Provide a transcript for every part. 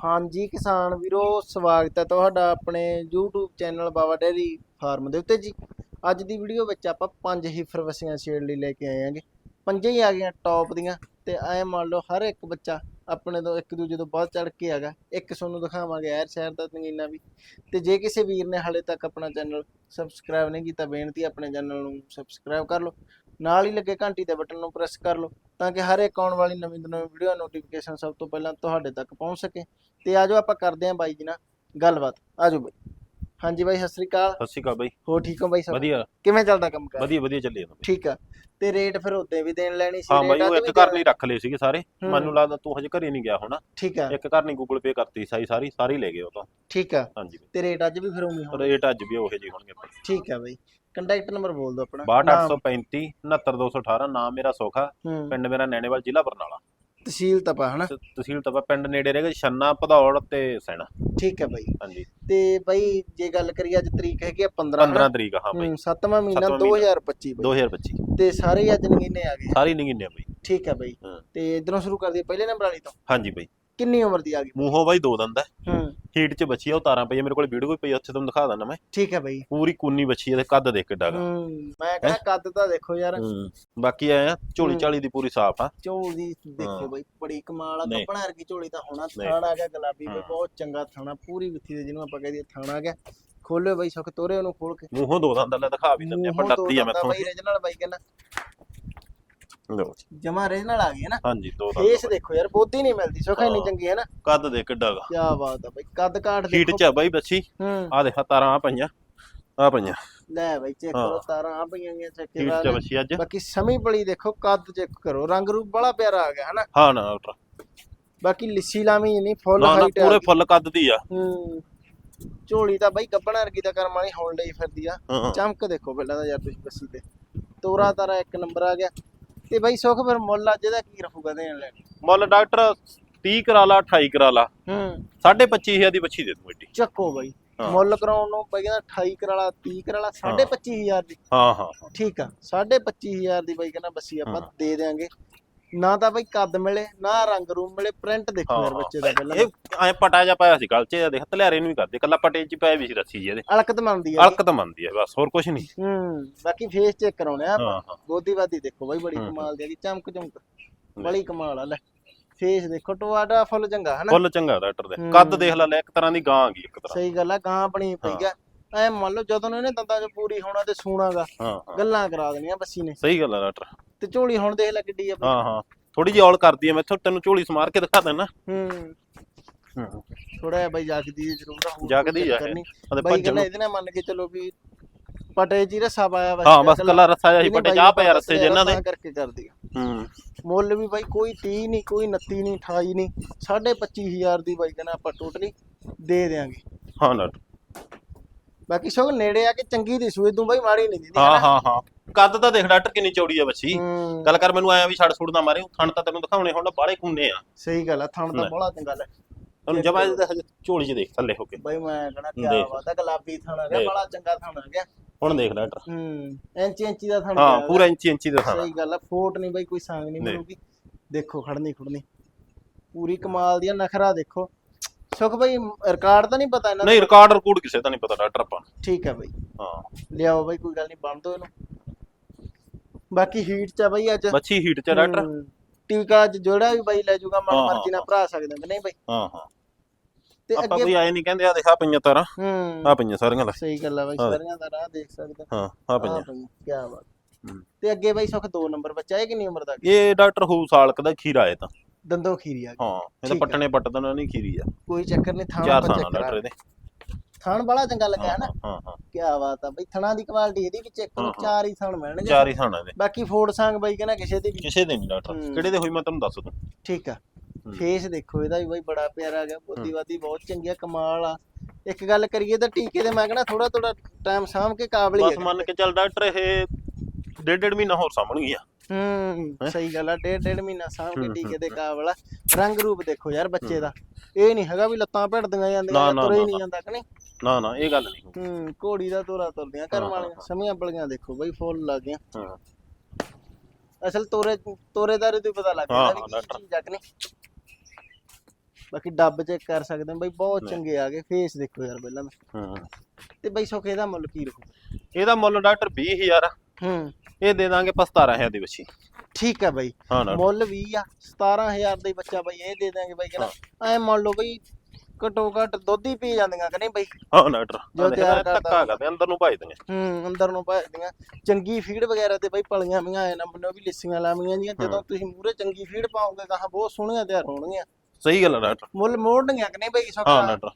ਹਾਂਜੀ ਕਿਸਾਨ ਵੀਰੋ, ਸਵਾਗਤ ਹੈ ਤੁਹਾਡਾ ਆਪਣੇ YouTube channel Baba dairy farm ਦੇ ਉੱਤੇ ਜੀ। ਅੱਜ ਦੀ ਵੀਡੀਓ ਵਿੱਚ ਆਪਾਂ ਪੰਜ ਹੀ ਫਰਵਸੀਆਂ ਛੇੜ ਲਈ ਲੈ ਕੇ ਆਏ ਆਂਗੇ। ਪੰਜੇ ਹੀ ਆ ਗਈਆਂ ਟੌਪ ਦੀਆਂ ਤੇ ਐ ਮੰਨ ਲਓ ਹਰ ਇੱਕ ਬੱਚਾ ਆਪਣੇ ਤੋਂ ਇੱਕ ਦੂਜੇ ਤੋਂ ਬਾਅਦ ਚੜ ਕੇ ਹੈਗਾ। ਇੱਕ ਤੁਹਾਨੂੰ ਦਿਖਾਵਾਂਗੇ ਐਰ ਸ਼ਹਿਰ ਦਾ ਨਗੀਨਾ ਵੀ। ਤੇ ਜੇ ਕਿਸੇ ਵੀਰ ਨੇ ਹਾਲੇ ਤੱਕ ਆਪਣਾ ਚੈਨਲ ਸਬਸਕ੍ਰਾਈਬ ਨਹੀਂ ਕੀਤਾ, ਬੇਨਤੀ ਆਪਣੇ ਚੈਨਲ ਨੂੰ ਸਬਸਕ੍ਰਾਈਬ ਕਰ ਲਓ। ਨਾਲ ਹੀ ਲੱਗੇ ਘੰਟੀ ਦੇ ਬਟਨ ਨੂੰ ਪ੍ਰੈਸ ਕਰ ਲਓ, ਤਾਂ ਕਿ ਹਰ ਇੱਕ ਆਉਣ ਵਾਲੀ ਨਵੀਂ ਤੋਂ ਨਵੀਂ ਵੀਡੀਓ ਨੋਟੀਫਿਕੇਸ਼ਨ ਸਭ ਤੋਂ ਪਹਿਲਾਂ ਤੁਹਾਡੇ ਤੱਕ ਪਹੁੰਚ ਸਕੇ। ਤੇ ਆਜੋ ਆਪਾਂ ਕਰਦੇ ਆਂ ਬਾਈ ਜੀ ਨਾਲ ਗੱਲਬਾਤ। ਆਜੋ ਬਾਈ। ਹਾਂਜੀ ਬਾਈ ਸਤਿ ਸ੍ਰੀ ਅਕਾਲ। ਸਤਿ ਸ਼੍ਰੀ ਅਕਾਲ ਬਾਈ। ਹੋ ਠੀਕ ਹੋ ਬਾਈ ਸਭ? ਵਧੀਆ। ਕਿਵੇਂ ਚੱਲਦਾ ਕੰਮ ਕਰ? ਵਧੀਆ ਵਧੀਆ ਚੱਲੀ ਜਾਂਦਾ। ਠੀਕ ਆ। ਤੇ ਰੇਟ ਫਿਰ ਉੱਤੇ ਵੀ ਦੇਣ ਲੈਣੀ ਸੀ ਹਾਂ ਬਾਈ ਉਹ ਇੱਕ ਘਰ? ਨਹੀਂ ਰੱਖ ਲਏ ਸੀਗੇ ਸਾਰੇ। ਮੈਨੂੰ ਲੱਗਦਾ ਤੂੰ ਹਜੇ ਘਰੇ ਨਹੀਂ ਗਿਆ ਹੋਣਾ। ਠੀਕ ਆ। ਇੱਕ ਘਰ ਨਹੀਂ ਗੂਗਲ ਪੇ ਕਰਤੀ ਸਾਈ ਸਾਰੀ ਸਾਰੀ ਲੈ ਗਏ ਉਹ ਤਾਂ। ਠੀਕ ਆ। ਹਾਂਜੀ। ਤੇ ਰੇਟ ਅੱਜ ਵੀ ਫਿਰ ਉਵੇਂ ਹੋਣਾ? ਰੇਟ ਅੱਜ ਵੀ ਉਹੇ ਜੀ ਹੋਣਗੇ ਠੀਕ ਆ ਬਾਈ। ਕੰਟੈਕਟ ਨੰਬਰ ਬੋਲ ਦਿਓ ਆਪਣਾ। 62835 69218 ਨਾਮ। ਮੇਰਾ ਸੋਖਾ। ਪਿੰਡ ਮੇਰਾ ਨੈਣੇਵਾਲ ਜ਼ਿਲ੍ਹਾ ਬਰਨਾਲਾ। ਤਹਿਸੀਲ ਤਪਾ ਹਨਾ? ਤਹਿਸੀਲ ਤਪਾ ਪਿੰਡ ਨੇੜੇ ਰਹੇਗਾ ਛੰਨਾ ਭਦੌੜ ਤੇ ਸੈਣਾ। ਠੀਕ ਆ ਬਾਈ। ਹਾਂਜੀ। ਤੇ ਬਾਈ ਜੇ ਗੱਲ ਕਰੀਏ ਅੱਜ ਤਰੀਕ ਹੈਗੀ ਆ 15 15 ਤਰੀਕ ਆ, ਹਾਂ ਬਾਈ। ਹੂੰ 7ਵਾਂ ਮਹੀਨਾ ਸੱਤਵਾਂ ਮਹੀਨਾ। 2025 ਬਾਈ। 2025 ਤੇ ਸਾਰੇ ਹੀ ਅੱਜ ਨਗੀਨੇ ਆ ਗਏ। ਸਾਰੀ ਨਿਗਿੰਨੇ ਬਾਈ। ਠੀਕ ਆ ਬਾਈ। ਹਾਂ। ਤੇ ਇਧਰੋਂ ਸ਼ੁਰੂ ਕਰ ਦਈਏ ਪਹਿਲੇ ਨੰਬਰ ਵਾਲੀ ਤੋਂ? ਹਾਂਜੀ ਬਾਈ। ਕਿੰਨੀ ਉਮਰ ਦੀ ਆ ਗਈ? ਮੂੰਹੋਂ ਬਾਈ ਦੋ ਦੰਦ ਹੈ ਹੂੰ। ਹੀਟ 'ਚ ਬੱਚੀ ਆ ਉਹ ਤਾਰਾਂ ਪਈ ਆ, ਮੇਰੇ ਕੋਲ ਵੀਡੀਓ ਕੋਈ ਪਈ ਆ, ਉੱਥੇ ਤੁਹਾਨੂੰ ਦਿਖਾ ਦਿੰਦਾ ਮੈਂ। ਠੀਕ ਹੈ ਬਾਈ। ਪੂਰੀ ਕੂਨੀ ਬੱਚੀ ਇਹਦੇ ਕੱਦ ਦੇਖ ਕਿੱਡਾ ਗਾ। ਹੂੰ ਮੈਂ ਕਹਿੰਦਾ ਕੱਦ ਤਾਂ ਦੇਖੋ ਯਾਰ। ਹੂੰ ਬਾਕੀ ਆ ਝੋਲੀ ਹੂੰ। ਚਾਲੀ ਦੀ ਪੂਰੀ ਸਾਫ਼ ਆ। ਝੋਲ ਦੀ ਦੇਖੋ ਹਾਂ। ਬਾਈ ਬੜੀ ਕਮਾਲ ਆ ਨਹੀਂ। ਕੱਪੜਾ ਵਰਗੀ ਝੋਲੀ ਤਾਂ ਹੋਣਾ ਨਹੀਂ। ਥਾਣ ਆ ਗਿਆ ਗੁਲਾਬੀ ਵੀ ਹਾਂ। ਬਹੁਤ ਚੰਗਾ ਥਾਣਾ ਪੂਰੀ ਵਿੱਥੀ ਦੇ ਜਿਹਨੂੰ ਆਪਾਂ ਕਹਦੇ ਥਾਣ ਆ ਗਿਆ। ਖੋਲਿਓ ਬਾਈ ਸੁੱਖ ਤੋਰੇ ਉਹਨੂੰ ਖੋਲ ਕੇ। ਮੂੰਹੋਂ ਦੋ ਦੰਦ ਲੈ ਦਿਖਾ ਵੀ ਦਿੰਦੇ ਮੂੰਹੋਂ ਦੋ ਡਰਦੀ ਆ ਮੈਥੋਂ। ਬਾਈ ਰੀਜਨਲ ਬਾਈ ਕਹਿੰਦਾ। ਲਓ ਜੀ। ਜਮਾ ਰੀਜਨਲ ਆ ਗਈ ਹੈ ਨਾ। ਹਾਂਜੀ ਦੋ ਫੇਸ ਦੰਦ ਦੇਖੋ ਯਾਰ ਬੋਦੀ ਨਹੀਂ ਮਿਲਦੀ ਸੁੱਖ ਇੰਨੀ ਹਾਂ। ਚੰਗੀ ਹੈ ਨਾ? ਕੱਦ ਦੇ ਕਿੱਡਾ ਗਾ। ਕੀ ਬਾਤ ਆ ਬਾਈ ਕੱਦ ਕਾਠ ਹੀਟ ਦੇਖੋ। ਚ ਆ ਬਾਈ ਬੱਚੀ। ਹੂੰ। ਆ ਦੇਖ ਤਾਰਾਂ ਆ ਪਈਆਂ ਆ ਪਈਆਂ। ਲੈ ਬਾਈ ਚੈੱਕ ਹਾਂ। ਕਰੋ ਤਾਰਾਂ ਆ ਪਈਆਂ ਗਈਆਂ ਚੈੱਕ ਹੀਟ ਚ ਆ ਬੱਚੀ ਅੱਜ। ਬਾਕੀ ਸਮੀ ਬੜੀ ਦੇਖੋ ਕੱਦ ਚੈੱਕ ਕਰੋ ਰੰਗ ਰੂਪ ਬੜਾ ਪਿਆਰਾ ਆ ਗਿਆ ਹਨਾ ਹਾਂ ਨਾ ਡਾਕਟਰ ਬਾਕੀ ਲਿੱਸੀ ਲਾਵੀਂ ਨਹੀਂ ਫੁੱਲ ਨਾ ਨਾ ਹਾਈਟ ਪੂਰੇ ਫੁੱਲ ਕੱਦ ਦੀ ਆ। ਹੂੰ। ਝੋਲੀ ਤਾਂ ਬਾਈ ਗੱਬਣਾ ਵਰਗੀ ਤਾਂ ਕਰਮ ਵਾਲੀ ਹੋਣ ਲਈ ਫਿਰਦੀ ਆ। ਹਾਂ। ਚਮਕ ਦੇਖੋ ਪਹਿਲਾਂ ਤਾਂ ਯਾਰ ਤੁਸੀਂ ਬੱਸੀ ਤੇ। ਤੋਰਾ ਤਾਰਾ ਇੱਕ ਨੰਬਰ ਆ ਗਿਆ। ਤੇ ਬਾਈ ਸੁੱਖ ਫਿਰ ਮੁੱਲ ਅੱਜ ਇਹਦਾ ਕੀ ਰਹੂਗਾ ਦੇਣ ਲੈਣ ਮੁੱਲ ਡਾਕਟਰ 30 ਕਰਾ ਲਾ 28 ਕਰਾ ਲਾ। ਹੂੰ। 25000 ਦੀ ਬੱਚੀ ਦੇ ਦੂੰ ਏਡੀ। ਚੱਕੋ ਬਾਈ। ਮੁੱਲ ਕਰਾਉਣ ਨੂੰ ਬਾਈ ਕਹਿੰਦਾ 28 ਕਰਾਲਾ 30 ਕਰਾਲਾ 25000 ਦੀ। ਹਾਂ ਹਾਂ ਠੀਕ ਆ 25000 ਦੀ ਬਾਈ ਕਹਿੰਦਾ ਬੱਸੀ ਆਪਾਂ। ਦੇ ਦੇਾਂਗੇ ਨਾ ਤਾਂ ਬਾਈ ਕੱਦ ਮਿਲੇ ਨਾ ਰੰਗ ਰੂਮ ਮਿਲੇ ਪ੍ਰਿੰਟ ਦੇਖੋ ਯਾਰ ਬੱਚੇ ਦਾ ਪਹਿਲਾਂ ਇਹ ਐ ਪਟਾ ਜਾ ਪਾਇਆ ਸੀ ਗਲ 'ਚ ਇਹ ਦੇਖ ਤਲਿਆਰੇ ਨੂੰ ਹੀ ਕਰਦੇ ਕੱਲਾ ਪਟੇ 'ਚ ਪਾਇਆ ਵੀ ਸੀ ਰੱਸੀ ਜੀ ਇਹਦੇ ਅਲਕਤ ਮੰਨਦੀ ਆ ਅਲਕ ਤਾਂ ਮੰਨਦੀ ਆ ਬਸ ਹੋਰ ਕੁਝ ਨਹੀਂ। ਹੂੰ ਬਾਕੀ ਫੇਸ ਚੈੱਕ ਕਰਾਉਣੇ ਆ ਆਪਾਂ। ਹਾਂ ਹਾਂ। ਗੋਦੀ ਵਾਦੀ ਦੇਖੋ ਬਾਈ ਬੜੀ ਕਮਾਲ ਦੀ ਹੈਗੀ ਚਮਕ ਚਮਕ। ਬੜੀ ਕਮਾਲ ਆ ਲੈ। ਫੇਸ ਦੇਖੋ ਟਵਾਡਾ ਫੁੱਲ ਚੰਗਾ ਹਨਾ? ਫੁੱਲ ਚੰਗਾ ਡਾਕਟਰ ਦੇ। ਕੱਦ ਦੇਖ ਲੈ ਲੈ ਇੱਕ ਤਰ੍ਹਾਂ ਦੀ ਗਾਂ ਆ ਗਈ ਇੱਕ ਤਰ੍ਹਾਂ। ਸਹੀ ਗੱਲ ਆ ਗਾਂ ਬਣੀ ਪਈ ਆ। ਐ ਮੰਨ ਲਓ ਜਦੋਂ ਇਹਨੇ ਦੰਦਾਂ 'ਚ ਪੂਰੀ ਹੋਣਾ ਤੇ ਸੂਣਾਗਾ ਹਾਂ ਹਾਂ। ਗੱਲਾਂ ਕਰਾ ਦੇਣੀਆਂ ਬੱਸੀ ਨੇ। ਸਹੀ ਗੱਲ ਆ ਡਾਕਟਰ। ਤੇ ਝੋਲੀ ਹੁਣ ਦੇਖ ਲੈ ਕਿੱਡੀ ਆ। ਹਾਂ ਹਾਂ। ਥੋੜੀ ਜਿਹੀ ਔਲ ਕਰਦੀ ਆ ਮੈਥੋਂ ਤੈਨੂੰ ਝੋਲੀ ਸਮਾਰ ਕੇ ਦਿਖਾ ਦੇਣਾ ਹੂੰ। ਥੋੜਾ ਜਿਹਾ ਬਾਈ ਜਾਗਦੀ ਹੈ ਜ਼ਰੂਰ ਆ, ਹੋਰ ਕੋਈ ਜਾਗਦੀ ਆ। ਚੱਕਰ ਬਾਈ ਕਹਿੰਦਾ ਨੂੰ ਇਹਦੇ ਨਾਲ ਮੰਨ ਕੇ ਚਲੋ ਵੀ ਪਟੇ ਜੀ ਰਸਾ ਪਾਇਆ ਵਾ ਹਾਂ ਬਸ ਕੱਲਾ ਰੱਸਾ ਜਿਹਾ ਪਟੇ ਚਾਹ ਪਿਆ ਆਪਾਂ ਰੱਸੇ ਜਿਨ੍ਹਾਂ ਦੇ। ਤਾਂ ਕਰਕੇ ਕਰਦੀ ਆ। ਹੂੰ। ਮੁੱਲ ਵੀ ਬਾਈ ਕੋਈ 30 ਨਹੀਂ ਕੋਈ 29 ਨਹੀਂ 28 ਨਹੀਂ 25000 ਦੀ ਬਾਈ ਕਹਿੰਦਾ ਆਪਾਂ ਟੋਟਲੀ ਦੇ ਦੇਾਂਗੇ ਹਾਂ ਡਾਕਟਰ। ਬਾਕੀ ਸੋ ਨੇੜੇ ਆ ਕੇ ਚੰਗੀ ਦੀ ਸੂਏ ਤੂੰ ਬਾਈ ਮਾੜੀ ਨਹੀਂ ਦਿੰਦੀ ਹਾਂ ਹਾਂ ਹਾਂ। ਕੱਦ ਤਾਂ ਦੇਖ ਡਾਕਟਰ ਕਿੰਨੀ ਚੌੜੀ ਆ ਬੱਚੀ। ਹੂੰ। ਗੱਲ ਕਰ ਮੈਨੂੰ ਆਇਆ ਵੀ ਛੜ ਛੁੜ ਨਾ ਮਾਰੇ ਥਣ ਤਾਂ ਤੈਨੂੰ ਦਿਖਾਉਣੇ ਹੁਣ ਬਾਲੇ ਖੁੰਨੇ ਆ। ਸਹੀ ਗੱਲ ਆ ਥਣ ਤਾਂ ਲੈ। ਬੜਾ ਚੰਗਾ ਲੈ। ਤੈਨੂੰ ਜਮਾ ਝੋਲੀ 'ਚ ਦੇਖ ਥੱਲੇ ਹੋ ਕੇ। ਬਾਈ ਮੈਂ ਕਹਣਾ ਕੀ ਦੇਖ। ਬਾਤ ਆ ਗੁਲਾਬੀ ਥਣ ਆ ਗਿਆ ਦੇਖ। ਬੜਾ ਚੰਗਾ ਥਣ ਆ ਗਿਆ। ਹੁਣ ਦੇਖ ਡਾਕਟਰ। ਹੂੰ ਇੰਚੀ ਇੰਚੀ ਦਾ ਥਣ ਹਾਂ ਪਿਆ ਪੂਰਾ ਇੰਚੀ ਇੰਚੀ ਦਾ ਥਣ ਸਹੀ ਗੱਲ ਆ ਫੋਟ ਨਹੀਂ ਬਾਈ ਕੋਈ ਸੰਗ ਨਹੀਂ। ਮਿਲੂਗੀ ਦੇਖੋ ਖੜਨੀ ਖੁੜਨੀ। ਪੂਰੀ ਕਮਾਲ ਦੀ ਆ, ਨਖਰਾ ਦੇਖੋ। ਸੁਖ ਬਾਈ ਰਿਕਾਰਡ ਤਾਂ ਨਹੀਂ ਪਤਾ ਇਹਨਾਂ ਦਾ। ਨਹੀਂ ਰਿਕਾਰਡ ਰਿਕੂਡ ਕਿਸੇ ਦਾ ਨਹੀਂ ਪਤਾ ਡਾਕਟਰ ਆਪਾਂ ਨੂੰ। ਠੀਕ ਹੈ ਬਾਈ। ਹਾਂ। ਲਿਆਓ ਬਾਈ ਕੋਈ ਗੱਲ ਨਹੀਂ ਬੰਦ ਦੋ ਇਹਨੂੰ। ਬਾਕੀ ਹੀਟ ਚ ਆ ਬਾਈ ਅੱਜ। ਬੱਚੀ ਹੀਟ 'ਚ ਆ ਡਾਕਟਰ। ਟੀਕਾ ਅੱਜ ਜਿਹੜਾ ਵੀ ਬਾਈ ਲੈ ਜਾਊਗਾ ਮਨ ਹਾਂ, ਮਰਜ਼ੀ ਨਾਲ ਭਰਾ ਸਕਦੇ ਨੇ ਨਹੀਂ ਬਾਈ? ਹਾਂ ਹਾਂ। ਤੇ ਆਪਾਂ ਅੱਗੇ ਕੋਈ ਆਏ ਨਹੀਂ ਕਹਿੰਦੇ ਆ ਦੇਖਾ ਪਈਆਂ ਤਾਰਾਂ। ਹੂੰ। ਆ ਪਈਆਂ ਸਾਰੀਆਂ ਲੈ। ਸਹੀ ਗੱਲ ਆ ਬਾਈ ਹਾਂ। ਸਾਰਿਆਂ ਦਾ ਰਾਹ ਦੇਖ ਸਕਦੇ। ਹਾਂ ਆ ਪਈਆਂ। ਕੀ ਬਾਤ। ਤੇ ਅੱਗੇ ਬਾਈ ਸੁਖ ਦੋ ਨੰਬਰ ਬੱਚਾ ਇਹ ਕਿੰਨੀ ਉਮਰ ਦਾ? ਇਹ ਡਾਕਟਰ ਹੂ ਸਾਲਕ ਦਾ ਖੀਰਾ ਹੈ ਤਾਂ। ਦੰਦੋ ਖੀਰੀ ਆ ਗਈ। ਹਾਂ ਇਹ ਤਾਂ ਠੀਕ ਆ। ਪੱਟਣੇ ਪੱਟ ਦੇਣਾ ਨਹੀਂ ਖੀਰੀ ਆ। ਕੋਈ ਚੱਕਰ ਨਹੀਂ ਥਾਣ ਚਾਰ ਆਪਾਂ ਸਾਨਾ check ਡਾਕਟਰ ਕਰਾ ਇਹਦੇ। ਥਾਣ ਬੜਾ ਚੰਗਾ ਲੱਗਿਆ ਹਾਂ ਨਾ? ਹਾਂ ਹਾਂ ਕੀ ਬਾਤ ਆ ਬਈ ਥਣਾ ਦੀ ਕੁਆਲਿਟੀ ਇਹਦੀ ਵੀ ਚੈੱਕ ਕਰੋ ਹਾਂ, ਹਾਂ। ਚਾਰ ਹੀ ਥਣ ਮਿਲਣਗੇ। ਚਾਰ ਹੀ ਸਾਨਾ ਇਹਦੇ। ਬਾਕੀ ਫੋੜ ਸੰਗ ਬਾਈ ਕਹਿੰਦਾ ਕਿਸੇ ਦੀ ਵੀ। ਕਿਸੇ ਦੇ ਨਹੀਂ ਡਾਕਟਰ ਹੂੰ। ਕਿਹੜੇ ਦੇ ਹੋਈ ਮੈਂ ਤੁਹਾਨੂੰ ਦੱਸ ਦੂੰ। ਠੀਕ ਆ। ਹੂੰ। ਫੇਸ ਦੇਖੋ ਇਹਦਾ ਵੀ ਬਾਈ ਬੜਾ ਪਿਆਰਾ ਗਿਆ ਬੋਦੀਵਾਦੀ ਬਹੁਤ ਚੰਗੀ ਆ ਕਮਾਲ ਆ। ਇੱਕ ਗੱਲ ਕਰੀਏ ਤਾਂ ਟੀਕੇ ਦੇ ਮੈਂ ਕਹਿੰਦਾ ਥੋੜਾ ਥੋੜਾ ਟਾਈਮ ਸਾਂਭ ਕੇ ਕਾਬਲੀ ਬਸ ਮੰਨ ਕੇ ਚੱਲ ਡਾਕਟਰ ਇਹ ਡੇਢ ਡੇਢ ਮਹੀਨਾ ਹੋਰ ਸਾਂਭਣਗੀਆਂ। ਹੂੰ ਸਹੀ ਗੱਲ ਆ ਡੇਢ ਡੇਢ ਮਹੀਨਾ ਸਾਂਭ ਕੇ ਟੀਕੇ ਦੇ ਕਾਬਲ ਆ। ਰੰਗ ਰੂਪ ਦੇਖੋ ਯਾਰ ਬੱਚੇ ਦਾ। ਇਹ ਨਹੀਂ ਹੈਗਾ ਵੀ ਲੱਤਾਂ ਭਿੜਦੀਆਂ ਜਾਂਦੀਆਂ ਤੁਰੇ ਹੀ ਨਹੀਂ। ਜਾਂਦਾ ਕਿ ਨਹੀਂ? ਨਾ ਨਾ ਇਹ ਗੱਲ ਨਹੀਂ। ਹੂੰ ਘੋੜੀ ਦਾ ਤੋਰਾ ਤੁਰਦੀਆਂ ਹਾਂ, ਵਾਲੀਆਂ ਸਮੀਆਂ ਬਲੀਆਂ ਦੇਖੋ ਬਾਈ ਫੁੱਲ ਲੱਗ ਗਈਆਂ। ਹਾਂ। ਅਸਲ ਤੋਰੇ ਤੋਰੇਦਾਰੀ ਤੋਂ ਪਤਾ ਲੱਗ ਹਾਂ, ਜਾਂਦਾ ਵੀ ਕੀ ਚੀਜ਼ ਆ ਕਿ ਨਹੀਂ। ਬਾਕੀ ਡੱਬ ਚੈੱਕ ਕਰ ਸਕਦੇ ਹੋ ਬਾਈ ਬਹੁਤ। ਚੰਗੇ ਆ ਗਏ। ਫੇਸ ਦੇਖੋ ਯਾਰ ਪਹਿਲਾਂ। ਹਾਂ। ਤੇ ਬਾਈ ਸੁੱਖ ਇਹਦਾ ਮੁੱਲ ਕੀ ਰਹੂ? ਇਹਦਾ ਮੁੱਲ ਡਾਕਟਰ 20000 ਆ। ਹੂੰ। ਇਹ ਦੇ ਦਾਂਗੇ 17000 ਦੀ ਬੱਚੀ। ਠੀਕ ਬਾਈ। ਹਾਂ ਡਾਕਟਰ ਮੁੱਲ 20 ਆ 17000 ਦਾ ਹੀ ਬੱਚਾ ਬਾਈ ਇਹ ਦੇ ਦਾਂਗੇ ਬਾਈ ਕਹਿੰਦਾ ਐ ਮੰਨ ਲਓ ਬਾਈ ਘਟੋ ਘਟ ਦੁੱਧ ਹੀ ਪੀ ਜਾਂਦੀਆਂ ਕਿ ਨਹੀਂ ਬਾਈ? ਹਾਂ ਡਾਕਟਰ ਜੋ ਤਿਆਰ ਕਰਦਾ। ਕਰਦੇ ਅੰਦਰ ਨੂੰ ਭਾਈ ਦਿੰਗੇ ਹੂੰ ਅੰਦਰ ਨੂੰ ਭਜਦੀਆਂ ਚੰਗੀ ਫੀਡ ਵਗੈਰਾ ਤੇ ਬਾਈ ਪਲੀਆਂ ਵੀਆਂ ਆਏ ਨਾ ਮੈਨੂੰ ਵੀ ਲਿੱਸੀਆਂ ਲਾਵੀਆਂ ਜੀਆਂ ਜਦੋਂ ਤੁਸੀਂ ਮੂਰੇ ਚੰਗੀ ਫੀਡ ਪਾਓਗੇ ਤਾਂ ਬਹੁਤ ਸੋਹਣੀਆਂ ਤਿਆਰ ਹੋਣਗੀਆਂ। ਸਹੀ ਗੱਲ ਆ ਡਾਕਟਰ ਮੁੱਲ ਮੋੜਨਗੀਆਂ ਕਿ ਨਹੀਂ ਬਾਈ ਹਾਂ ਸੌਖਾ? ਡਾਕਟਰ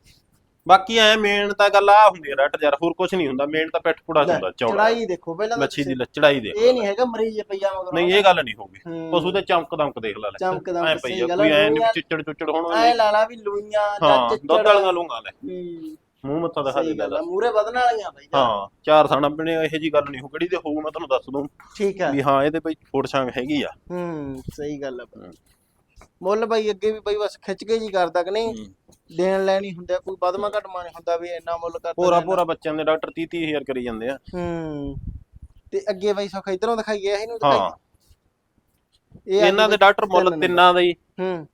ਬਾਕੀ ਐ ਮੇਨ ਤਾਂ ਗੱਲ ਆ ਹੁੰਦੀ ਹੈ ਡਾਕਟਰ ਯਾਰ ਹੋਰ ਕੁਝ ਨਹੀਂ ਹੁੰਦਾ ਮੇਨ ਤਾਂ ਪਿੱਠ ਪੁੜਾ ਹੁੰਦਾ ਚੌੜਾ। ਚੜਾਈ ਦੇਖੋ ਪਹਿਲਾਂ ਤਾਂ ਮੱਛੀ ਦੀ ਤੁਸੀਂ- ਲਚੜਾਈ ਦੇ ਇਹ ਨਹੀਂ ਹੈਗਾ ਮਰੀਜ਼ ਪਈਆ ਮਗਰ। ਨਹੀਂ ਇਹ ਗੱਲ ਨਹੀਂ ਹੋਊਗੀ। ਹੂੰ। ਪਸ਼ੂ ਦੇ ਚਮਕ ਦਮਕ ਦੇਖ ਲੈ ਲੈ। ਚਮਕ ਦਮਕ ਐ ਸਹੀ ਪਈ ਆ ਗੱਲ ਕੋਈ ਐ ਨਹੀਂ ਲੂਈਆਂ- ਚਿੱਚੜ ਚੁੱਚੜ ਹੋਣਾ ਐ ਲਾਲਾ ਵੀ ਲੂਈਆਂ ਜਾਂ ਹਾਂ ਦੁੱਧ ਵਾਲੀਆਂ ਲੂੰਗਾ ਲੈ। ਹੂੰ, ਮੂੰਹ ਮੱਥਾ ਦਿਖਾ ਸਹੀ ਦੇ ਗੱਲ ਆ ਮੂਰੇ ਵਧਣ ਵਾਲੀਆਂ ਬਾਈ ਜਾ। ਹਾਂ ਚਾਰ ਥਾਣਾ ਬਣੇ ਇਹੋ ਜੀ ਗੱਲ ਨਹੀਂ ਹੋ ਕਿਹੜੀ ਤੇ ਹੋਊ ਮੈਂ ਤੁਹਾਨੂੰ ਦੱਸ ਦੂੰ ਠੀਕ ਆ। ਵੀ ਹਾਂ ਇਹਦੇ ਬਈ ਫੋੜ ਛਾਂਗ ਹੈਗੀ ਆ। ਹੂੰ ਸਹੀ ਗੱਲ ਆ। ਬਾਈ। ਮੁੱਲ ਬਾਈ ਅੱਗੇ ਵੀ ਬਾਈ ਬਸ ਖਿੱਚ ਕੇ ਜੀ ਕਰਦਾ ਕਿ ਨਹੀਂ? ਦੇਣ ਲੈਣੀ ਹੁੰਦਾ ਕੋਈ ਵਧਮਾ ਘਟਮਾ ਨਹੀਂ ਹੁੰਦਾ ਵੀ ਇੰਨਾ ਮੁੱਲ ਕਰਦਾ ਪੂਰਾ। ਪੂਰਾ ਬੱਚਿਆਂ ਦੇ ਡਾਕਟਰ 30 30000 ਕਰੀ ਜਾਂਦੇ ਆ। ਹੂੰ ਤੇ ਅੱਗੇ ਬਾਈ ਸੁੱਖ ਇਧਰੋਂ ਦਿਖਾਈਏ ਇਹਨੂੰ ਹਾਂ ਦਿਖਾਈਏ। ਇਹ ਆ ਇਹਨਾਂ ਦੇ ਡਾਕਟਰ ਮੁੱਲ ਤਿੰਨ ਦਾ ਹੀ। ਹੂੰ।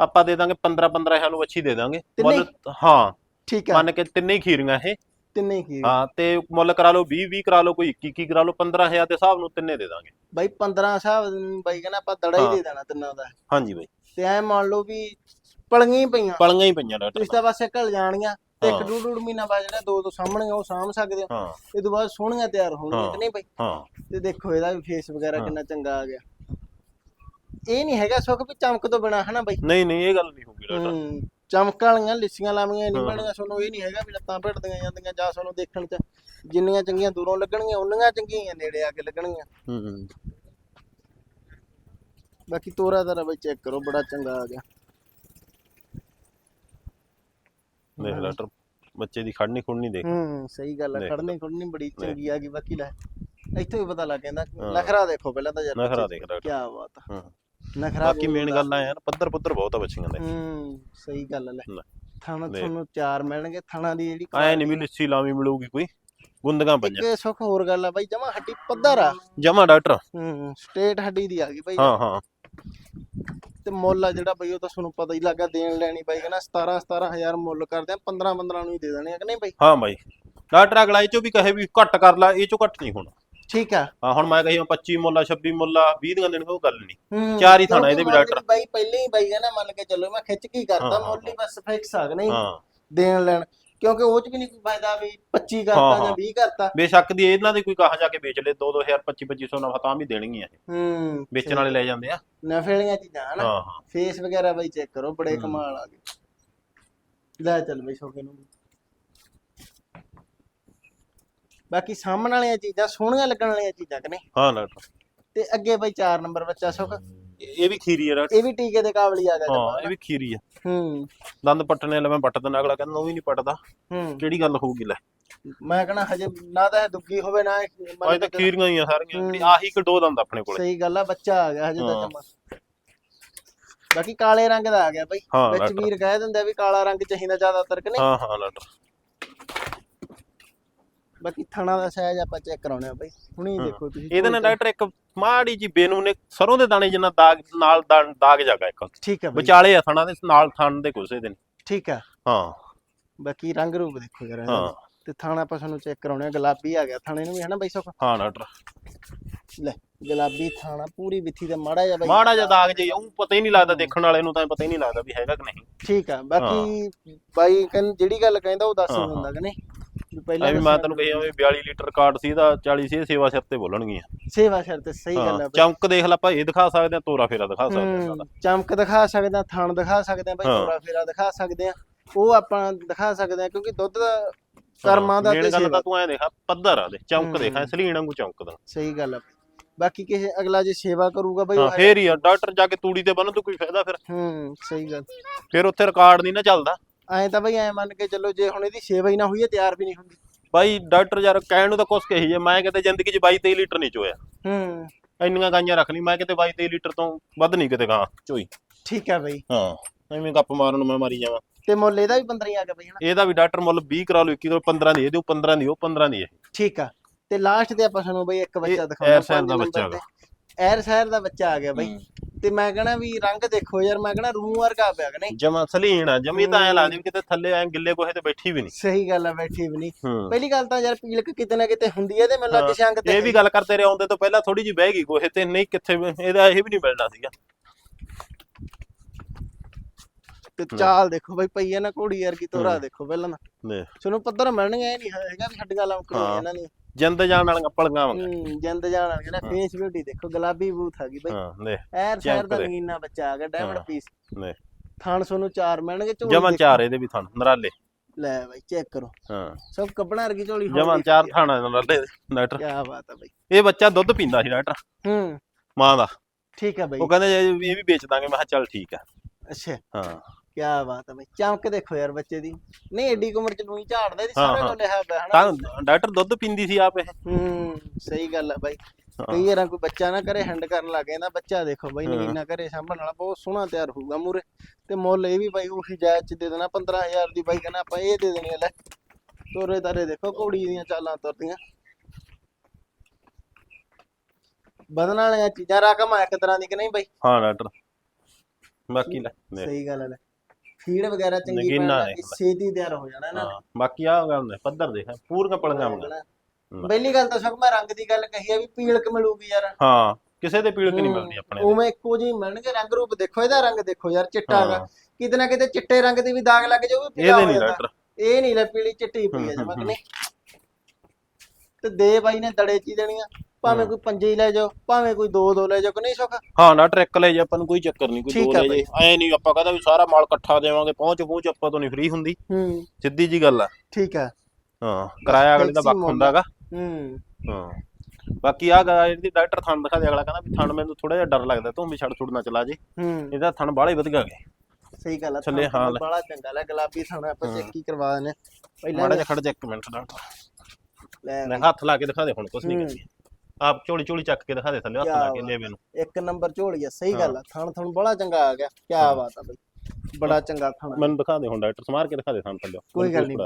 ਆਪਾਂ ਦੇ ਦਾਂਗੇ 15 15000 ਨੂੰ ਅੱਛੀ ਦੇ ਦਾਂਗੇ। ਤਿੰਨੇ ਮੁੱਲ ਹਾਂ। ਠੀਕ ਆ। ਮੰਨ ਕੇ ਤਿੰਨੇ ਹੀ ਖੀਰੀਆਂ ਇਹ। ਤਿੰਨੇ ਕੀ ਹਾਂ ਤੇ ਮੁੱਲ ਕਰਾ ਲਓ 20 20 ਕਰਾ ਲਓ ਕੋਈ 21 21 ਕਰਾ ਲਓ 15000 ਦੇ ਹਿਸਾਬ ਨੂੰ ਤਿੰਨੇ ਦੇ ਦਾਂਗੇ। ਬਾਈ 15 ਸਾਹਿਬ ਬਾਈ ਕਹਿੰਦਾ ਆਪਾਂ ਦੜਾ ਹੀ ਹਾਂ। ਦੇ ਦੇਣਾ ਤਿੰਨਾਂ ਦਾ। ਹਾਂਜੀ ਬਈ। ਤੇ ਐ ਮੰਨ ਲਓ ਵੀ ਪਲਗੀਆਂ ਹੀ ਪਈਆਂ। ਪਲੀਆਂ ਹੀ ਪਈਆਂ ਡਾਕਟਰ ਤੁਸੀਂ ਤਾਂ ਬਸ ਜਾਣੀਆਂ ਤੇ ਇੱਕ ਹਾਂ। ਡੂਢ ਡੂਢ ਮਹੀਨਾ ਬਾਅਦ ਜਿਹੜਾ ਦੋ ਦੋ ਸਾਹਮਣੇ ਉਹ ਸਾਂਭ ਸਕਦੇ ਹੋ ਹਾਂ। ਇਹ ਤੋਂ ਬਾਅਦ ਸੋਹਣੀਆਂ ਤਿਆਰ ਹੋਣਗੀਆਂ ਕਿ ਨਹੀਂ ਬਾਈ? ਹਾਂ। ਤੇ ਦੇਖੋ ਇਹਦਾ ਵੀ ਫੇਸ ਵਗੈਰਾ ਹਾਂ। ਕਿੰਨਾ ਚੰਗਾ ਆ ਗਿਆ। ਇਹ ਨਹੀਂ ਹੈਗਾ ਸੁੱਖ ਵੀ ਚਮਕ ਤੋਂ ਬਿਨਾ ਹਨਾ ਬਾਈ? ਨਹੀਂ ਨਹੀਂ ਇਹ ਗੱਲ ਨਹੀਂ ਹੋਊਗੀ ਡਾਕਟਰ। ਹੂੰ ਚਮਕ ਵਾਲੀਆਂ ਲਿੱਸੀਆਂ ਲਾਵੀਆਂ ਨਹੀਂ ਹਾਂ। ਬਣੀਆਂ ਤੁਹਾਨੂੰ ਇਹ ਨਹੀਂ ਹੈਗਾ ਵੀ ਲੱਤਾਂ ਭਿੜਦੀਆਂ ਜਾਂਦੀਆਂ ਜਾਂ ਤੁਹਾਨੂੰ ਦੇਖਣ ਚ ਜਿੰਨੀਆਂ ਚੰਗੀਆਂ ਦੂਰੋਂ ਲੱਗਣਗੀਆਂ ਉਨੀਆਂ ਚੰਗੀਆਂ ਹੀ ਆ ਨੇੜੇ ਆ ਕੇ ਲੱਗਣਗੀਆਂ। ਹੂੰ ਬਾਕੀ ਤੋਰਾ ਤਰਾ ਬਾਈ ਚੈੱਕ ਕਰੋ ਬੜਾ ਚੰਗਾ ਆ ਗਿਆ। ਦੇਖ ਡਾਕਟਰ ਬੱਚੇ ਦੀ ਖੜਨੀ ਖੁੜਨੀ ਦੇਖ। ਹੂੰ ਸਹੀ ਗੱਲ ਆ ਖੜਨੇ ਖੁੜਨੀ ਬੜੀ। ਚੰਗੀ ਆ ਗਈ ਬਾਕੀ ਲੈ ਇੱਥੋਂ ਹੀ ਪਤਾ ਲੱਗ ਜਾਂਦਾ। ਨਖਰਾ ਦੇਖੋ ਪਹਿਲਾਂ ਤਾਂ ਯਾਰ ਨਖਰਾ ਦੇਖ ਡਾਕਟਰ ਕੀ ਬਾਤ ਆ। ਹਾਂ। ਨਖਰਾ ਬਾਕੀ। ਮੇਨ ਗੱਲ ਆ ਯਾਰ ਪੱਧਰ ਪੁੱਧਰ ਬਹੁਤ ਆ ਬੱਚੀਆਂ ਦੇ। ਹੂੰ ਸਹੀ ਗੱਲ ਲੈ। ਲੈ। ਥਾਣਾ। ਤੁਹਾਨੂੰ ਚਾਰ ਮਿਲਣਗੇ ਥਾਣਾ ਦੀ ਜਿਹੜੀ ਐ ਨਹੀਂ ਵੀ ਲਿੱਸੀ ਲਾਵੀਂ ਮਿਲੂਗੀ ਕੋਈ ਗੁੰਦਗਾ ਪਈਆਂ। ਇੱਕ ਸੁੱਖ ਹੋਰ ਗੱਲ ਆ ਬਾਈ ਜਮਾ ਹੱਡੀ ਪੱਧਰ ਆ। ਜਮਾ ਡਾਕਟਰ। ਹੂੰ ਸਟੇਟ ਹੱਡੀ ਦੀ ਆ ਗਈ ਬਾਈ। ਹਾਂ ਹਾਂ। ਤੇ ਮੁੱਲ ਆ ਜਿਹੜਾ ਬਈ ਉਹ ਤਾਂ ਤੁਹਾਨੂੰ ਪਤਾ ਹੀ ਲੱਗਾ ਦੇਣ ਲੈਣੀ ਬਾਈ ਕਹਿੰਦਾ 17 17000 ਮੁੱਲ ਕਰਦੇ ਆ 15 15 ਨੂੰ ਹੀ ਦੇ ਦੇਣੇ ਆ ਕਿ ਨਹੀਂ ਬਾਈ? ਹਾਂ ਬਾਈ। ਡਾਕਟਰ ਅਗਲਾ ਇਹ ਚੋਂ ਵੀ ਕਹੇ ਵੀ ਘੱਟ ਕਰ ਲਾ ਇਹ ਚੋਂ ਘੱਟ ਨਹੀਂ ਹੋਣਾ। ਠੀਕ ਆ। ਹਾਂ ਹੁਣ ਮੈਂ ਕਹੀ 25 ਮੁੱਲਾ 26 ਮੁੱਲਾ 20 ਦੀਆਂ ਦੇਣਗੇ ਉਹ ਗੱਲ ਨਹੀਂ। ਚਾਰ ਹੀ ਥਾਣਾ ਇਹਦੇ ਵੀ ਡਾਕਟਰ। ਬਾਈ ਪਹਿਲੇ ਹੀ ਬਾਈ ਕਹਿੰਦਾ ਮੰਨ ਕੇ ਚੱਲੋ ਮੈਂ ਖਿੱਚ ਕੀ ਕਰਦਾ ਮੁੱਲ ਹੀ ਬਸ ਫਿਕਸ ਆ ਕਿ ਨਹੀਂ? ਹਾਂ। ਦੇਣ ਲੈਣ। ਕਿਉਂਕਿ ਉਹ ਚ ਵੀ ਨਹੀਂ ਕੋਈ ਫਾਇਦਾ ਵੀ 25 ਹਾਂ, ਕਰਤਾ ਜਾਂ ਹਾਂ। 20 ਕਰਤਾ। ਬੇਸ਼ੱਕ ਦੀ ਇਹਨਾਂ ਦੀ ਕੋਈ ਕਹਾ ਜਾ ਕੇ ਵੇਚ ਲੈ 2 2000 25 2500 ਨਫਾ ਤਾਂ ਵੀ ਦੇਣਗੀਆਂ ਇਹ। ਹੂੰ ਵੇਚਣ ਵਾਲੇ ਲੈ ਜਾਂਦੇ ਆ। ਨਫੇ ਵਾਲੀਆਂ ਚੀਜ਼ਾਂ ਹਨਾ। ਹਾਂ ਹਾਂ। ਫੇਸ ਵਗੈਰਾ ਬਾਈ ਚੈੱਕ ਕਰੋ ਬੜੇ ਹੂੰ। ਕਮਾਲ ਆ ਗਏ। ਲੈ ਚੱਲ ਬਈ ਸ਼ੋਕੇ ਨੂੰ ਬਾਕੀ ਸਾਹਮਣ ਵਾਲੀਆਂ ਚੀਜ਼ਾਂ ਸੋਹਣੀਆਂ ਲੱਗਣ ਵਾਲੀਆਂ ਚੀਜ਼ਾਂ ਕਿ ਨਹੀਂ? ਹਾਂ ਡਾਕਟਰ ਤੇ ਅੱਗੇ ਬਈ 4 ਨੰਬਰ ਬੱਚਾ ਸੁਖ। ਇਹ ਵੀ ਖੀਰੀ ਆ ਇਹ ਵੀ ਟੀਕੇ ਦੇ ਕਾਬਲੀ ਆ ਗਿਆ ਹਾਂ ਇਹ ਵੀ ਖੀਰੀ ਆ। ਹੂੰ। ਦੰਦ ਪੱਟਣੇ ਮੈਂ ਪੱਟ ਦਿੰਦਾ ਅਗਲਾ ਕਹਿੰਦਾ ਉਹ ਵੀ ਨਹੀਂ ਪੱਟਦਾ। ਹੂੰ। ਕਿਹੜੀ ਗੱਲ ਹੋਊਗੀ ਲੈ। ਮੈਂ ਕਹਣਾ ਹਜੇ ਨਾ ਤਾਂ ਦੁੱਗੀ ਹੋਵੇ ਨਾ ਅੱਜ ਤਾਂ ਕੇ ਖੀਰੀਆਂ ਹੀ ਆ ਸਾਰੀਆਂ। ਜਿਹੜੀ ਆਹੀ ਇੱਕ ਦੋ ਦੰਦ ਆਪਣੇ ਕੋਲੇ। ਸਹੀ ਗੱਲ ਆ ਬੱਚਾ ਆ ਗਿਆ ਹਜੇ ਤਾਂ। ਜਮਾ। ਬਾਕੀ ਕਾਲੇ ਰੰਗ ਦਾ ਆ ਗਿਆ ਬਈ। ਵਿੱਚ ਵੀਰ ਕਹਿ ਦਿੰਦੇ ਵੀ ਕਾਲਾ ਰੰਗ ਚਾਹੀਦਾ ਜ਼ਿਆਦਾਤਰ ਕਿ ਨਹੀਂ? ਹਾਂ ਹਾਂ ਡਾਕਟਰ ਬਾਕੀ ਥਣਾ ਦਾ ਸਾਈਜ਼ ਆਪਾਂ ਚੈੱਕ ਕਰਾਉਣੇ ਆ ਬਈ। ਹੁਣੀ ਹਾਂ। ਦੇਖੋ ਤੁਸੀਂ ਇਹਦੇ ਨਾਲ ਡਾਕਟਰ ਇੱਕ ਮਾੜੀ ਜੀ ਬੇਨੂ ਨੇ ਸਰੋਂ ਦੇ ਦਾਣੇ ਜਿੰਨਾ ਦਾਗ ਨਾਲ ਦਾਗ ਜਾਗਾ ਇੱਕ। ਠੀਕ ਬਈ। ਵਿਚਾਲੇ ਆ ਥਣਾ ਦੇ ਨਾਲ ਥਣ ਦੇ ਗੁੱਸੇ ਦੇ ਠੀਕ ਆ। ਹਾਂ। ਬਾਕੀ ਰੰਗ ਰੂਪ ਦੇਖੋ ਜਰਾ ਇਹਦਾ। ਹਾਂ। ਤੇ ਥਾਣਾ ਆਪਾਂ ਤੁਹਾਨੂੰ ਚੈੱਕ ਕਰਾਉਣੇ ਆ ਗੁਲਾਬੀ ਆ ਗਿਆ। ਥਾਣੇ ਨੂੰ ਵੀ ਹਨਾ ਬਈ ਸੁੱਖ? ਹਾਂ ਡਾਕਟਰ। ਲੈ ਗੁਲਾਬੀ ਥਾਣਾ ਪੂਰੀ ਵਿੱਥੀ ਤੇ ਮਾੜਾ ਜਿਹਾ ਬਈ। ਮਾੜਾ ਜਿਹਾ ਦਾਗ ਜੇ ਉਹ ਪਤਾ ਹੀ ਨਹੀਂ ਲੱਗਦਾ ਦੇਖਣ ਵਾਲੇ ਨੂੰ ਤਾਂ ਪਤਾ ਹੀ ਨਹੀਂ ਲੱਗਦਾ ਵੀ ਹੈਗਾ ਕਿ ਨਹੀਂ। ਠੀਕ ਆ ਬਾਕੀ ਬਾਈ ਕਹਿੰਦਾ ਜਿਹੜੀ ਗੱਲ ਕਹਿੰਦਾ ਉਹ ਦੱਸ ਹੀ ਹਾਂ, ਦਿੰਦਾ ਕਿ ਨਹੀਂ? ਵੀ ਪਹਿਲਾਂ ਵੀ ਮੈਂ ਤੈਨੂੰ ਕਹੀ ਵੀ 42 ਲੀਟਰ ਕਾਰਡ ਸੀ ਇਹਦਾ 40 ਸੀ ਇਹ ਸੇਵਾ ਸਿਰ ਤੇ ਬੋਲਣਗੀਆਂ। ਸੇਵਾ ਸ਼ਰਤ ਸਹੀ ਗੱਲ ਆ ਹਾਂ ਬਈ। ਚਮਕ ਦੇਖ ਲੈ ਭਾਈ ਇਹ ਦਿਖਾ ਸਕਦੇ ਆ ਤੋਰਾ ਫੇਰਾ ਦਿਖਾ ਸਕਦੇ ਆ ਸਾਡਾ। ਚਮਕ ਦਿਖਾ ਸਕਦੇ ਆ ਥਣ ਦਿਖਾ ਸਕਦੇ ਆ ਬਈ ਹਾਂ। ਤੋਰਾ ਫੇਰਾ ਦਿਖਾ ਸਕਦੇ ਆ। ਉਹ ਆਪਾਂ ਦਿਖਾ ਸਕਦੇ ਆ ਕਿਉਂਕਿ ਦੁੱਧ ਦਾ ਕਰਮਾਂ ਦਾ ਤੇ ਗੱਲ ਸੇਵਾ। ਤਾਂ ਤੂੰ ਐ ਦੇਖਾ ਪੱਧਰ ਆ ਦੇ ਚਮਕ ਦੇਖ। ਸਲੀਣ ਵਾਂਗੂ ਚਮਕਦਾ ਸਹੀ ਗੱਲ ਆ। ਬਾਕੀ ਕਿਸੇ ਅਗਲਾ ਜੇ ਸੇਵਾ ਕਰੂਗਾ ਬਈ ਹਾਂ ਉਹ ਫੇਰ ਹੀ ਆ ਡਾਕਟਰ ਜਾ ਕੇ ਤੂੜੀ ਤੇ ਬੰਨ ਤੂੰ ਕੋਈ ਫਾਇਦਾ ਫਿਰ। ਹੂੰ ਸਹੀ ਗੱਲ। ਫਿਰ ਉੱਥੇ ਰਿਕਾਰਡ ਨਹੀਂ ਨਾ ਚੱਲਦਾ। ਐਂ ਤਾਂ ਬਈ ਐਂ ਮੰਨ ਕੇ ਚੱਲੋ ਜੇ ਹੁਣ ਇਹਦੀ ਸੇਵਾ ਹੀ ਨਾ ਹੋਈ ਇਹ ਤਿਆਰ ਵੀ ਨਹੀਂ ਹੁੰਦੀ। ਭਾਈ ਡਾਕਟਰ ਯਾਰ ਕਹਿਣ ਨੂੰ ਤਾਂ ਕੁਛ ਕਹੀ ਜੇ ਮੈਂ ਕਿਤੇ ਜ਼ਿੰਦਗੀ 'ਚ 22 23 ਲੀਟਰ ਨਹੀਂ ਚੋਇਆ। ਹੂੰ। ਇੰਨੀਆਂ ਗਾਈਆਂ ਰੱਖ ਲਈ ਮੈਂ ਕਿਤੇ 22 23 ਲੀਟਰ ਤੋਂ ਵੱਧ ਨਹੀਂ ਕਿਤੇ ਗਾਂ ਚੋਈ। ਠੀਕ ਆ ਬਈ। ਹਾਂ ਐਵੇਂ ਗੱਪ ਮਾਰਨ ਨੂੰ ਮੈਂ ਮਾਰੀ ਜਾਵਾਂ। ਤੇ ਮੁੱਲ ਇਹਦਾ ਵੀ 15 ਹੀ ਆ ਗਿਆ ਬਈ ਹਨਾ? ਇਹਦਾ ਵੀ ਡਾਕਟਰ ਮੁੱਲ 20 ਕਰਾ ਲਓ 21 ਤੋਂ 15 ਦੀ ਇਹਦੇ 15 ਦੀ ਉਹ 15 ਦੀ ਇਹ। ਠੀਕ ਆ। ਤੇ ਲਾਸਟ ਤੇ ਆਪਾਂ ਸਾਨੂੰ ਬਈ ਇੱਕ ਬੱਚਾ ਦਿਖਾਉਣਾ ਐਰ ਦਾ ਬੱਚਾ ਸੈਰ ਦਾ ਬੱਚਾ ਆ ਗਿਆ ਬਈ। ਤੇ ਮੈਂ ਕਹਣਾ ਵੀ ਰੰਗ ਦੇਖੋ ਯਾਰ ਮੈਂ ਕਹਣਾ ਰੂਹ ਵਰਗਾ ਪਿਆ ਕਿ ਨਹੀਂ? ਜਮਾ ਸਲੀਣ ਆ ਜਮੀ ਤਾਂ ਐ ਲੱਗਦੀ ਵੀ ਕਿਤੇ ਥੱਲੇ ਐ ਗਿੱਲੇ ਕੋਹੇ ਤੇ ਬੈਠੀ ਵੀ ਨਹੀਂ। ਸਹੀ ਗੱਲ ਆ ਬੈਠੀ ਵੀ ਨਹੀਂ। ਪਹਿਲੀ ਗੱਲ ਤਾਂ ਯਾਰ ਪੀਲਕ ਕਿਤੇ ਨਾ ਕਿਤੇ ਹੁੰਦੀ ਹੈ ਤੇ ਮੈਨੂੰ ਲੱਗ ਸ਼ੰਗ ਤੇ ਇਹ ਵੀ ਗੱਲ ਕਰ ਤੇਰੇ ਆਉਂਦੇ ਤੋਂ ਪਹਿਲਾਂ ਥੋੜੀ ਜਿਹੀ ਬਹਿ ਗਈ ਕੋਹੇ ਤੇ ਨਹੀਂ ਕਿੱਥੇ ਇਹਦਾ ਇਹ ਵੀ ਨਹੀਂ ਮਿਲਣਾ ਸੀਗਾ। ਤੇ ਚਾਲ ਦੇਖੋ ਬਈ ਪਈ ਹੈ ਨਾ ਘੋੜੀ ਯਾਰ ਕੀ ਤੋਰਾ। ਦੇਖੋ ਪਹਿਲਾਂ ਤਾਂ। ਦੇਖ ਤੁਹਾਨੂੰ ਪੱਧਰ ਮਿਲਣਗੇ ਇਹ ਨਹੀਂ ਹੈਗਾ ਵੀ ਹੱਡੀਆਂ ਲਮਕਣੀਆਂ। ਇਹਨਾਂ ਦੀਆਂ ਜਿੰਦ ਜਾਣ ਵਾਲੀਆਂ ਪਲਗਾਂ ਵਾਂਗ। ਜਿੰਦ ਜਾਣ ਵਾਲੀ ਨਾ। ਫੇਸ ਬਿਊਟੀ ਦੇਖੋ ਗੁਲਾਬੀ ਬੂਥ ਆ ਗਈ ਬਈ। ਹਾਂ ਦੇਖ ਐਰ ਸ਼ਹਿਰ ਦਾ। ਨਗੀਨਾ ਬੱਚਾ ਆ ਗਿਆ ਡਾਇਮੰਡ। ਪੀਸ ਦੇਖ ਥਾਣ ਸੋਨੂੰ ਚਾਰ ਮਿਲਣਗੇ ਝੋਲੀ ਜਮਨ। ਚਾਰ ਇਹਦੇ ਵੀ ਥਣ ਨਰਾਲੇ। ਲੈ ਬਈ ਚੈੱਕ ਕਰੋ। ਹਾਂ। ਸਭ ਕੱਪੜਾ ਵਰਗੀ ਝੋਲੀ ਜਮਨ ਚਾਰ ਥਾਣਾ ਨਰਾਲੇ ਡਾਕਟਰ। ਕੀ ਬਾਤ ਆ ਬਈ। ਇਹ ਬੱਚਾ ਦੁੱਧ ਪੀਂਦਾ ਸੀ ਡਾਕਟਰ। ਹੂੰ। ਮਾਂ ਦਾ। ਠੀਕ ਆ ਬਈ। ਉਹ ਕਹਿੰਦੇ ਇਹ ਵੀ- ਇਹ ਵੀ ਵੇਚ ਦਾਂਗੇ ਮੈਂ ਕਿਹਾ ਚੱਲ ਠੀਕ ਆ। ਅੱਛਾ। ਹਾਂ। ਕੀ ਬਾਤ ਆ ਬਈ ਚਮਕ ਦੇਖੋ ਯਾਰ ਬੱਚੇ ਦੀ। ਨਹੀਂ ਐਡੀ ਕੁ ਉਮਰ ਚ ਨੂੰ ਹੀ ਝਾੜਦਾ ਹਾਂ, ਸਾਰੇ ਹਾਂ। ਕੋਲ ਪਿਆ ਹਨਾ? ਤਾਂ ਡਾਕਟਰ ਦੁੱਧ ਪੀਂਦੀ ਸੀ ਆਪ ਇਹ। ਹੂੰ ਸਹੀ ਗੱਲ ਆ ਬਾਈ। ਹਾਂ। ਕਈ ਵਾਰਾਂ ਕੋਈ ਬੱਚਾ ਨਾ ਕਰੇ ਹੈਂਡ ਕਰਨ ਲੱਗ ਜਾਂਦਾ। ਬੱਚਾ ਦੇਖੋ ਬਾਈ ਹਾਂ। ਨਗੀਨਾ ਕਰੇ ਸਾਂਭਣ ਵਾਲਾ ਬਹੁਤ ਸੋਹਣਾ ਤਿਆਰ ਹੋਊਗਾ ਮੂਰੇ। ਤੇ ਮੁੱਲ ਇਹ ਵੀ ਬਾਈ ਉਹੀ ਜਾਇਜ਼ ਚ ਦੇ ਦੇਣਾ 15000 ਦੀ ਬਾਈ ਕਹਿੰਦਾ ਆਪਾਂ ਇਹ ਦੇ ਦੇਣੀ ਆ ਲੈ। ਤੋਰੇ ਤਾਰੇ ਦੇਖੋ ਘੋੜੀ ਦੀਆਂ ਚਾਲਾਂ ਤੁਰਦੀਆਂ। ਬਦਨ ਵਾਲੀਆਂ ਚੀਜ਼ਾਂ ਰਕਮ ਆ ਇੱਕ ਤਰ੍ਹਾਂ ਦੀ ਕਿ ਨਹੀਂ ਬਾਈ? ਹਾਂ ਡਾਕਟਰ। ਬਾਕੀ ਲੈ। ਸਹੀ ਗੱਲ ਹੈ ਫੀਡ ਵਗੈਰਾ ਚੰਗੀ ਨਗੀਨਾ ਦੇਖ ਲੱਗੀ ਲੈ। ਛੇਤੀ ਤਿਆਰ ਹੋ ਜਾਣਾ ਇਹਨਾਂ ਹਾਂ ਬਾਕੀ ਆ ਗੱਲ ਨੇ ਪੱਧਰ ਦੇ ਪੂਰੀਆਂ ਪਲਗਾਂ ਵਾਂਗ ਨੇ। ਪਹਿਲੀ ਗੱਲ ਤਾਂ ਸਭ ਮੈਂ ਰੰਗ ਦੀ ਗੱਲ ਕਹੀ ਆ ਵੀ ਪੀਲਕ ਮਿਲੂਗੀ ਯਾਰ। ਹਾਂ ਕਿਸੇ ਦੇ ਪੀਲਕ ਨਹੀਂ ਮਿਲਦੀ ਆਪਣੇ। ਉਵੇਂ ਇੱਕੋ ਜਿਹੀ ਮਿਲਣਗੇ ਰੰਗ ਰੂਪ ਦੇਖੋ ਇਹਦਾ ਰੰਗ ਦੇਖੋ ਯਾਰ ਚਿੱਟਾ ਹੈਗਾ ਕਿਤੇ ਨਾ ਕਿਤੇ ਚਿੱਟੇ ਰੰਗ ਦੀ ਵੀ ਦਾਗ ਲੱਗ ਜਾਊ ਵੀ ਪੀਲਾ ਇਹਦੇ ਨਹੀਂ। ਡਾਕਟਰ। ਇਹ ਨਹੀਂ ਲੈ ਪੀਲੀ ਚਿੱਟੀ ਪਈ ਕਿ ਨਹੀਂ। ਤੇ ਦੇ ਬਾਈ ਨੇ ਦੜੇ ਚ ਦੇਣੀਆਂ। ਭਾਵੇਂ ਕੋਈ ਪੰਜੇ ਹੀ ਲੈ ਜਾਓ ਭਾਵੇਂ ਕੋਈ ਦੋ ਦੋ ਲੈ ਜਾਓ ਕਿ ਨਹੀਂ ਸੁੱਖ? ਹਾਂ ਡਾਕਟਰ ਇੱਕ ਲੈ ਜੇ ਆਪਾਂ ਨੂੰ ਕੋਈ ਚੱਕਰ ਨਹੀਂ ਕੋਈ ਠੀਕ ਦੋ ਆ ਲੈ ਜੇ। ਐ ਨਹੀਂ ਆਪਾਂ ਕਹਦਾ ਵੀ ਸਾਰਾ ਮਾਲ ਇਕੱਠਾ ਦੇਵਾਂਗੇ ਪਹੁੰਚ ਪਹੁੰਚ ਆਪਾਂ ਤੋਂ ਨਹੀਂ ਫ੍ਰੀ ਹੁੰਦੀ। ਹੂੰ। ਸਿੱਧੀ ਜੀ ਗੱਲ ਆ। ਠੀਕ ਆ। ਹਾਂ ਕਿਰਾਇਆ ਅਗਲੇ ਦਾ ਵੱਖ। ਹੁੰਦਾਗਾ ਹੂੰ। ਹਾਂ। ਬਾਕੀ ਆ ਗਾ ਇਹਦੀ ਡਾਕਟਰ ਥਣ ਦਿਖਾ ਦੇ ਅਗਲਾ ਕਹਿੰਦਾ ਵੀ ਥਣ ਮੈਨੂੰ ਥੋੜਾ ਜਿਹਾ ਡਰ ਲੱਗਦਾ ਤੂੰ ਵੀ ਛੱਡ ਛੁੱਟ ਨਾ ਚਲਾ ਜੇ। ਹੂੰ। ਇਹਦਾ ਥਣ ਬਾਹਲੇ ਵਧੀਆ ਗਏ ਸਹੀ ਗੱਲ ਆ ਥੱਲੇ ਹਾਂ ਲੈ। ਬੜਾ ਚੰਗਾ ਲੈ ਗੁਲਾਬੀ ਥਾਣਾ ਆਪਾਂ ਹਾਂ। ਚੈੱਕ ਹੀ ਕਰਵਾ ਹਾਂ। ਪਹਿਲਾਂ ਮਾੜਾ ਜਿਹਾ ਖੜ ਜਾ ਇੱਕ ਮਿੰਟ ਡਾਕਟਰ। ਲੈ ਲੈ ਹੱਥ ਲਾ ਕੇ ਦਿਖਾ ਦੇ ਹੁਣ ਕੁਛ ਨਹੀਂ ਹੂੰ। ਕਰਦੀ ਆਪ ਝੋਲੀ ਝੋਲੀ ਚੱਕ ਕੇ ਦਿਖਾ ਦੇ ਥੱਲੇ ਹੱਥ ਕਿਆ ਲਾ ਕੇ ਬਾਤ। ਲੈਵੇ ਨੂੰ ਇੱਕ ਨੰਬਰ ਝੋਲੀ ਆ ਸਹੀ ਗੱਲ ਆ ਥਣ ਥਣ ਬੜਾ ਚੰਗਾ ਆ ਗਿਆ ਕੀ ਬਾਤ ਆ ਬਈ ਬੜਾ ਚੰਗਾ ਥਣ ਮੈਨੂੰ ਦਿਖਾ ਦੇ ਹੁਣ ਡਾਕਟਰ ਸਮਾਰ ਕੇ ਦਿਖਾ ਦੇ ਥਣ ਥੱਲੇ ਕੋਈ ਗੱਲ ਨੀ।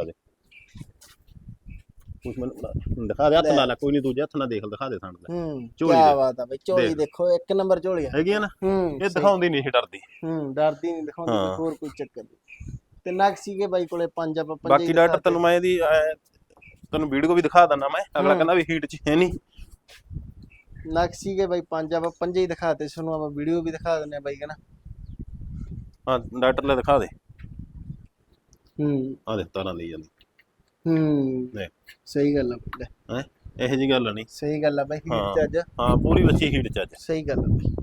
ਕੁਛ ਮੈਨੂੰ। ਦਿਖਾ ਦੇ ਹੱਥ ਲਾ ਲੈ ਕੋਈ ਨਹੀਂ ਦੂਜੇ ਹੱਥ ਨਾਲ ਦੇਖ ਦਿਖਾ ਦੇ ਥਣ ਲੈ ਹੂੰ ਕੀ ਝੋਲੀ ਦੇ। ਬਾਤ ਆ ਬਈ ਝੋਲੀ ਦੇਖ। ਦੇਖੋ ਇੱਕ ਨੰਬਰ ਝੋਲੀ ਆ ਹੈਗੀ ਆ ਨਾ ਹੂੰ ਇਹ। ਦਿਖਾਉਂਦੀ ਨਹੀਂ ਸੀ ਡਰਦੀ ਹੂੰ ਡਰਦੀ ਨਹੀਂ ਦਿਖਾਉਂਦੀ ਹਾਂ। ਕੋਈ ਹੋਰ ਕੋਈ ਚੱਕਰ ਨਹੀਂ ਤੇ ਨਕਸੀ ਕੇ ਬਾਈ ਕੋਲੇ ਪੰਜ ਆਪਾਂ ਪੰਜ ਬਾਕੀ ਡਾਕਟਰ ਤੈਨੂੰ ਮੈਂ ਇਹਦੀ ਐ, ਤੈਨੂੰ ਵੀਡੀਓ ਵੀ ਦਿਖਾ ਦਿੰਦਾ ਮੈਂ ਅਗਲਾ। ਕਹਿੰਦਾ ਵੀ ਹੀਟ 'ਚ ਹੈ ਨਹੀਂ ਨਕਸੀ ਕੇ ਬਾਈ ਪੰਜ ਆਪਾਂ ਪੰਜੇ ਹੀ ਦਿਖਾਤੇ ਸਾਨੂੰ ਆਪਾਂ ਵੀਡੀਓ ਵੀ ਦਿਖਾ ਦਿੰਨੇ ਆ ਬਾਈ ਕਹਿੰਦਾ ਹਾਂ ਡਾਕਟਰ ਲੈ ਦਿਖਾ ਦੇ। ਹੂੰ। ਆ ਦੇ ਤਾਰਾਂ ਲਈ ਜਾਂਦੀ। ਹੂੰ। ਦੇਖ। ਸਹੀ ਗੱਲ ਆ ਲੈ, ਹੈ? ਇਹੋ ਜੀ ਗੱਲ ਨਹੀਂ? ਸਹੀ ਗੱਲ ਆ ਬਾਈ ਹੀਟ ਹਾਂ। ਚ ਅੱਜ। ਹਾਂ ਪੂਰੀ ਬੱਚੀ ਹੀਟ 'ਚ ਅੱਜ। ਸਹੀ ਗੱਲ ਆ ਬਾਈ।